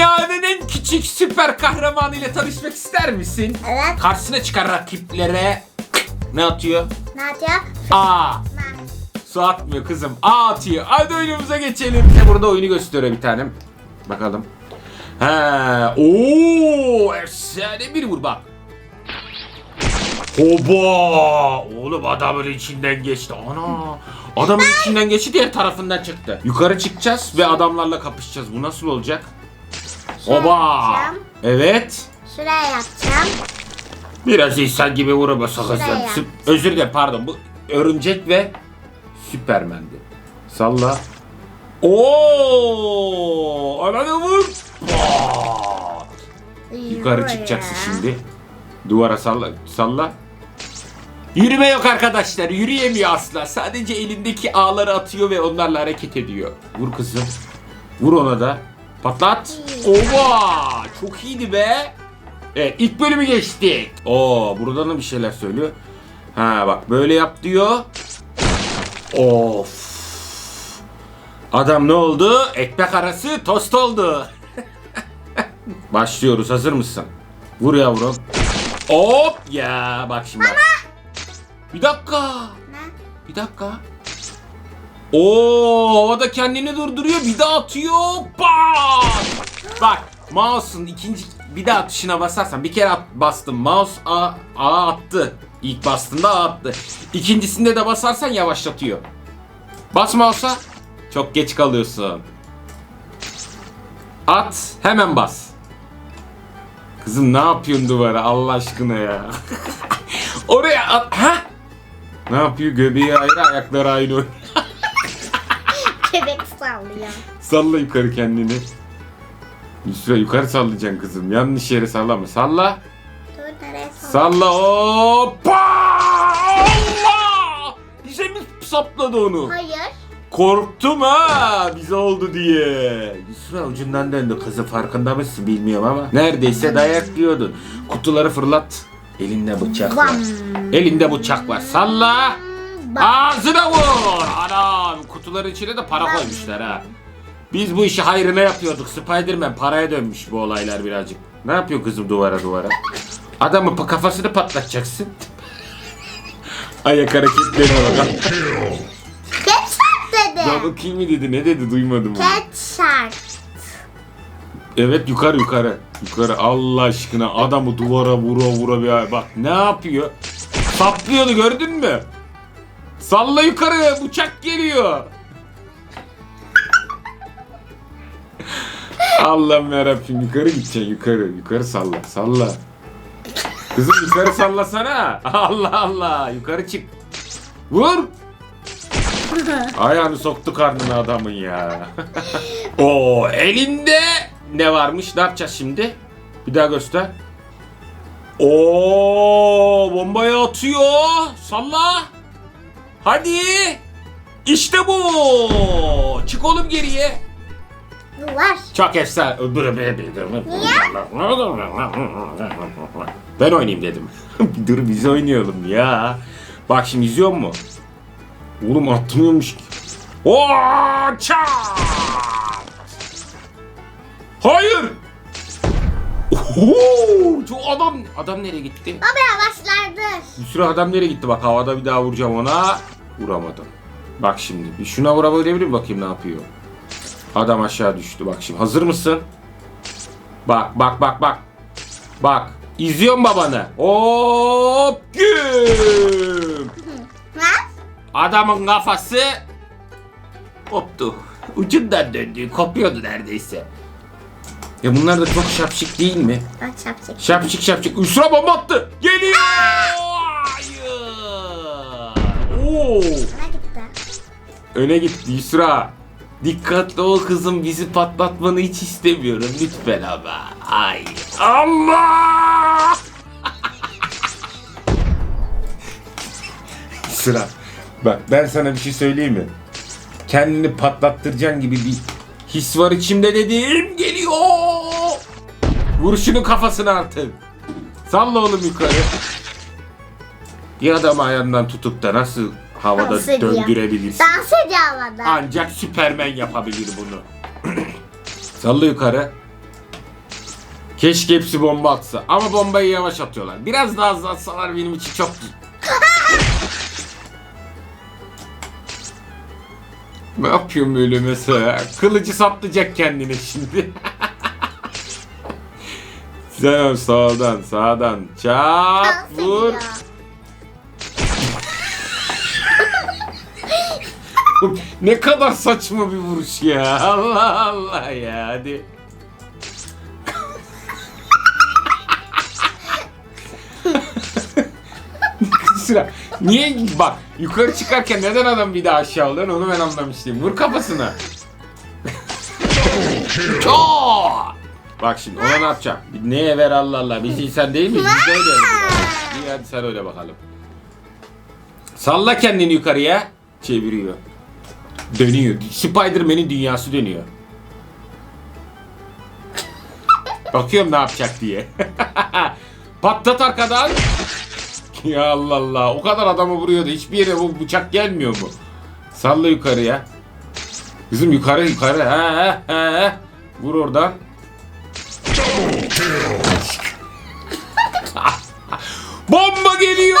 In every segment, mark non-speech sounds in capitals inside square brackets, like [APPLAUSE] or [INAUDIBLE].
Dünyanın en küçük süper kahramanı ile tanışmak ister misin? Evet. Karşısına çıkan rakiplere ne atıyor? Ne yapıyor? A. Ma. Su atmıyor kızım. A atıyor. Hadi oyunumuza geçelim. İşte burada oyunu gösteriyor bir tanem. Bakalım. He. Oo, efsane bir vur bak. Oba! Oğlum adamın içinden geçti. Ana! Adamın içinden geçti diğer tarafından çıktı. Yukarı çıkacağız ve adamlarla kapışacağız. Bu nasıl olacak? Oba! yapacağım. Evet. Şuraya yapacağım. Biraz insan gibi vurma sakın. Sü- Özür dilerim pardon. Bu örümcek ve Süpermen'di. Salla. Oo! Ananı vur. Yukarı çıkacaksın şimdi. Duvara salla. Salla. Yürüme yok arkadaşlar. Yürüyemiyor asla. Sadece elindeki ağları atıyor ve onlarla hareket ediyor. Vur kızım. Vur ona da. Patlat. Ova! Çok iyiydi be. Evet ilk bölümü geçtik. Oo buradan da bir şeyler söylüyor. Ha bak böyle yap diyor. Of. Adam ne oldu? Ekmek arası tost oldu. [LAUGHS] Başlıyoruz. Hazır mısın? Vur yavrum. Hop ya bak şimdi. bak. Bir dakika. Ne? Bir dakika. Oo havada kendini durduruyor bir daha atıyor. Bak. Bak mouse'un ikinci bir daha tuşuna basarsan bir kere at, bastım mouse A, A attı. İlk bastığında A attı. İkincisinde de basarsan yavaşlatıyor. Bas mouse'a. Çok geç kalıyorsun. At hemen bas. Kızım ne yapıyorsun duvara Allah aşkına ya. [LAUGHS] Oraya at. Ha? Ne yapıyor? Göbeği ayrı, ayakları ayrı. [LAUGHS] Köpek sallıyor. Salla yukarı kendini. Yusra yukarı sallayacaksın kızım. Yanlış yere sallama. Salla. Dur nereye sallıyor? Salla. Hoppa! Allah! Bize mi sapladı onu? Hayır. Korktum ha bize oldu diye. Yusra ucundan döndü kızı farkında mısın bilmiyorum ama. Neredeyse dayak yiyordun. Kutuları fırlat. Elinde bıçak var. Elinde bıçak var. Salla. Bam. Ağzına vur! Anam kutuların içine de para koymuşlar ha. Biz bu işi hayrına yapıyorduk. Spiderman paraya dönmüş bu olaylar birazcık. Ne yapıyor kızım duvara duvara? Adamın kafasını patlatacaksın. [LAUGHS] Ayak hareketlerine bak. Ketçap dedi. Double kill mi dedi ne dedi duymadım. onu. Ketçap. Evet yukarı yukarı. Yukarı Allah aşkına adamı duvara vura vura bir bak ne yapıyor? Saplıyordu gördün mü? Salla yukarı bıçak geliyor. Allah'ım yarabbim yukarı gideceksin yukarı yukarı salla salla. Kızım yukarı sallasana. Allah Allah yukarı çık. Vur. Ayağını soktu karnına adamın ya. [LAUGHS] O elinde ne varmış? Ne yapacağız şimdi? Bir daha göster. Oo bombayı atıyor. Salla. Hadi. İşte bu. Çık oğlum geriye. Duvar. Çok efsane. Ben oynayayım dedim. Dur biz oynayalım ya. Bak şimdi izliyor mu? Oğlum atmıyormuş ki. Oo, çat! Hayır. Oho, çok adam adam nereye gitti? Baba yavaşlardır. Bir sürü adam nereye gitti bak havada bir daha vuracağım ona. Vuramadım. Bak şimdi bir şuna vurabilir miyim bakayım ne yapıyor. Adam aşağı düştü bak şimdi hazır mısın? Bak bak bak bak. Bak izliyorum babanı. Hop güm. Ne? Adamın kafası koptu. Ucundan döndü. Kopuyordu neredeyse. Ya bunlar da çok şapşik değil mi? Bak şapşik. Şapşik şapşik. Üstüne bomba attı. Geliyor. Hayır. Oo. Öne gitti Yusra. Dikkatli ol kızım bizi patlatmanı hiç istemiyorum lütfen ama. Ay. Allah! [LAUGHS] Yusra. Bak ben sana bir şey söyleyeyim mi? Kendini patlattıracaksın gibi bir his var içimde dediğim geliyor. Vur şunun kafasına artık. Salla oğlum yukarı. Bir adam ayağından tutup da nasıl havada Dans ediyor. döndürebilirsin? Dans ediyor havada. Ancak Süpermen yapabilir bunu. Salla yukarı. Keşke hepsi bomba atsa. Ama bombayı yavaş atıyorlar. Biraz daha hızlı atsalar benim için çok... [LAUGHS] ne yapıyorum böyle mesela? Kılıcı saplayacak kendine şimdi. [LAUGHS] Sen sağdan sağdan çap vur. ne kadar saçma bir vuruş ya. Allah Allah ya hadi. Sıra. Niye bak yukarı çıkarken neden adam bir daha aşağı alıyor onu ben anlamıştım. Vur kafasına. Çoo! Bak şimdi ona ne yapacağım? Neye ver Allah Allah. Biz insan değil miyiz? Biz de öyle. İyi hadi sen öyle bakalım. Salla kendini yukarıya. Çeviriyor. Dönüyor. Spider-Man'in dünyası dönüyor. Bakıyorum ne yapacak diye. [LAUGHS] Patlat arkadan. ya Allah Allah. O kadar adamı vuruyordu. Hiçbir yere bu bıçak gelmiyor mu? Salla yukarıya. Kızım yukarı yukarı. Ha, ha, ha. Vur oradan. Bomba geliyor.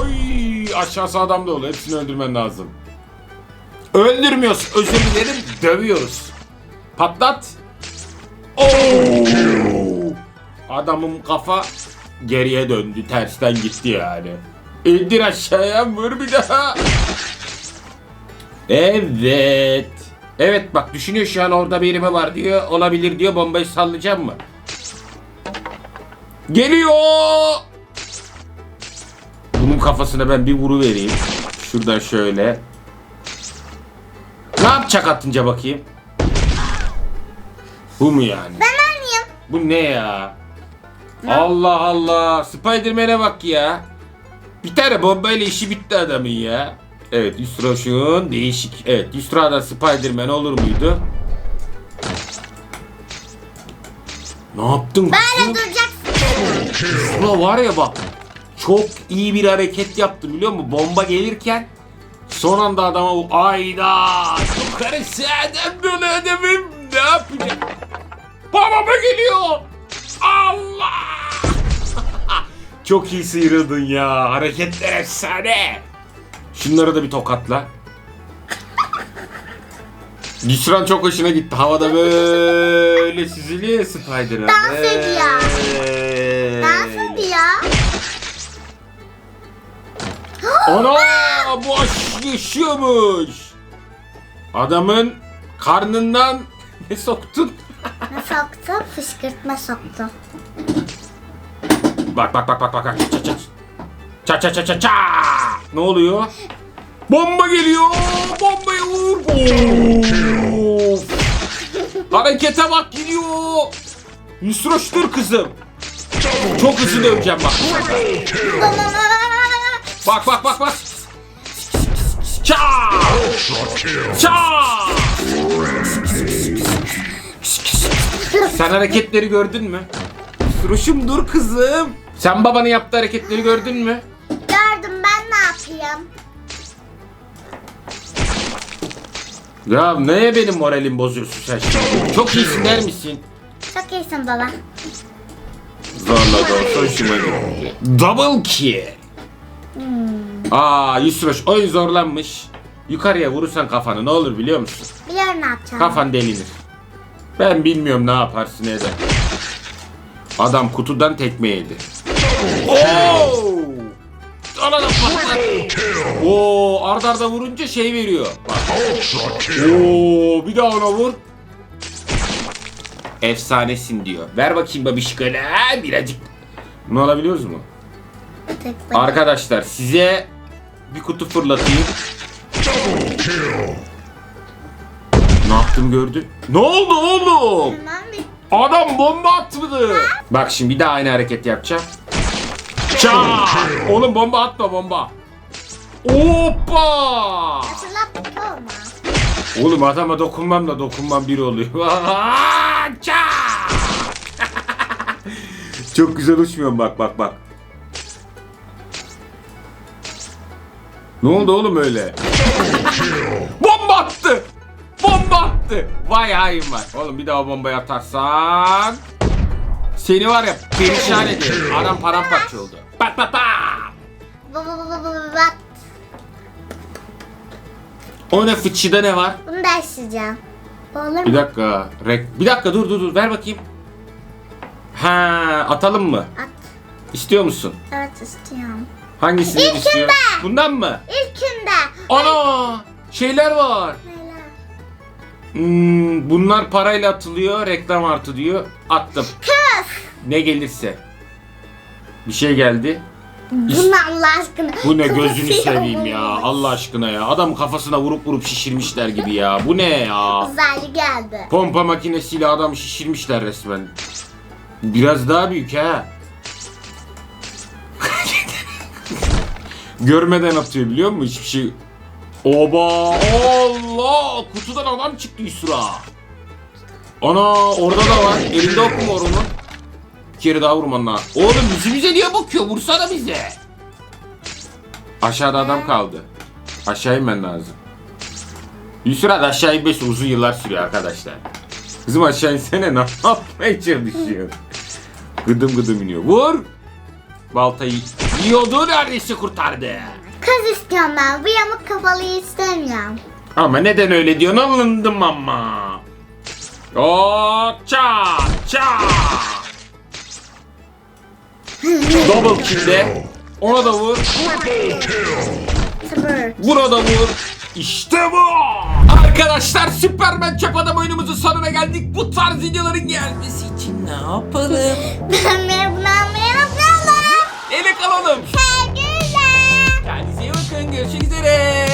Oy aşağısı adam da oluyor. Hepsini öldürmen lazım. Öldürmüyoruz. Özür dilerim. Dövüyoruz. Patlat. Oo! Adamın kafa geriye döndü. Tersten gitti yani. İndir aşağıya vur bir daha. Evet. Evet bak düşünüyor şu an orada birimi var diyor. Olabilir diyor. Bombayı sallayacağım mı? Geliyor. Bunun kafasına ben bir vuru vereyim. Şuradan şöyle. Ne yapacak atınca bakayım? Bu mu yani? Ben oynayayım. Bu ne ya? Allah Allah. Spiderman'e bak ya. Bir tane bombayla işi bitti adamın ya. Evet Yusra şun değişik. Evet Yusra'da Spiderman olur muydu? Ne yaptın Böyle duracaksın. Yusra var ya bak. Çok iyi bir hareket yaptı biliyor musun? Bomba gelirken son anda adama bu ayda yukarısı adam bunu adamım ne yapacak? Babama geliyor. Allah! [LAUGHS] Çok iyi sıyrıldın ya. Hareketler efsane. Şunları da bir tokatla. Yusran çok hoşuna gitti. Havada böyle süzülüyor Spiderman. Dans ediyor. Böyle. Dans ediyor. [GASPS] Ana bu aş- yaşıyormuş. Adamın karnından ne soktun? Ne soktu? Fışkırtma soktu. Bak bak bak bak bak. bak. Ça ça. Ça ça ça ça ça. Ne oluyor? Bomba geliyor. Bombayı vur. Of. Harekete bak geliyor. Yusroş dur kızım. Çok hızlı döveceğim bak. Bak bak bak bak. Ça. Ça. Sen hareketleri gördün mü? Yusroş'um dur kızım. Sen babanın yaptığı hareketleri gördün mü? Yapayım? Ya neye benim moralim bozuyorsun sen şimdi? Çok iyisin der misin? Çok iyisin baba. Zorla da olsa hoşuma gitti. Double kill. Aa Yusroş oyun zorlanmış. Yukarıya vurursan kafanı ne olur biliyor musun? Biliyorum ne yapacağım. Kafan delinir. Ben bilmiyorum ne yaparsın eder. Adam kutudan tekme yedi. Oo! Ana da patladı. Oo, arda arda vurunca şey veriyor. Bak. Oo, bir daha ona vur. Efsanesin diyor. Ver bakayım babişkana birazcık. Ne alabiliyoruz mu? Arkadaşlar size bir kutu fırlatayım. Ne yaptım gördün? Ne oldu oğlum? Adam bomba atmadı. Bak şimdi bir daha aynı hareket yapacağım. Ça! Oğlum bomba atma bomba. Hoppa! Oğlum adama dokunmam da dokunmam bir oluyor. [LAUGHS] [LAUGHS] Çok güzel uçmuyorum bak bak bak. Ne oldu oğlum öyle? Bomba attı! Bomba! attı. Vay hain var. Oğlum bir daha o bombayı atarsan... Seni var ya perişan ederim. Adam paramparça oldu. Pat pat pat. Bak. O ne fıçıda ne var? Bunu da. Bu olur Bir dakika. Rek... Bir dakika dur dur dur ver bakayım. Ha atalım mı? At. İstiyor musun? Evet istiyorum. Hangisini İlkinde. istiyor? Bundan mı? İlkinde. Ana! Şeyler var. Neler? Hmm, bunlar parayla atılıyor. Reklam artı diyor. Attım. Kız. Ne gelirse. Bir şey geldi. Bunu Allah aşkına. Bu ne gözünü seveyim ya. Allah aşkına ya. Adam kafasına vurup vurup şişirmişler gibi ya. Bu ne ya? Uzaylı geldi. Pompa makinesiyle adam şişirmişler resmen. Biraz daha büyük ha. [LAUGHS] Görmeden atıyor biliyor musun? Hiçbir şey. Oba! Allah! Kutudan adam çıktı Yusra. Ana orada da var. Elinde ok mu var onun? Bir kere daha vurman lazım. Oğlum yüzümüze niye bakıyor? Vursana bize. Aşağıda adam kaldı. Aşağı inmen lazım. Yusra da aşağı inmesi uzun yıllar sürüyor arkadaşlar. Kızım aşağı insene ne yapmaya çalışıyorsun? Gıdım gıdım iniyor. Vur! Baltayı yiyordu neredeyse kurtardı. Kız istiyorum ben. Bu yamuk kafalıyı istemiyorum. Ama neden öyle diyorsun alındım ama. O ça ça. Double kill'de. Ona da vur. Sıfır. Buna da vur. İşte bu. Arkadaşlar Süpermen Çöp Adam oyunumuzun sonuna geldik. Bu tarz videoların gelmesi için ne yapalım? [LAUGHS] Ben almaya yapıyorum. Ele kalalım. Sevgiler. Kendinize iyi bakın. Görüşmek üzere.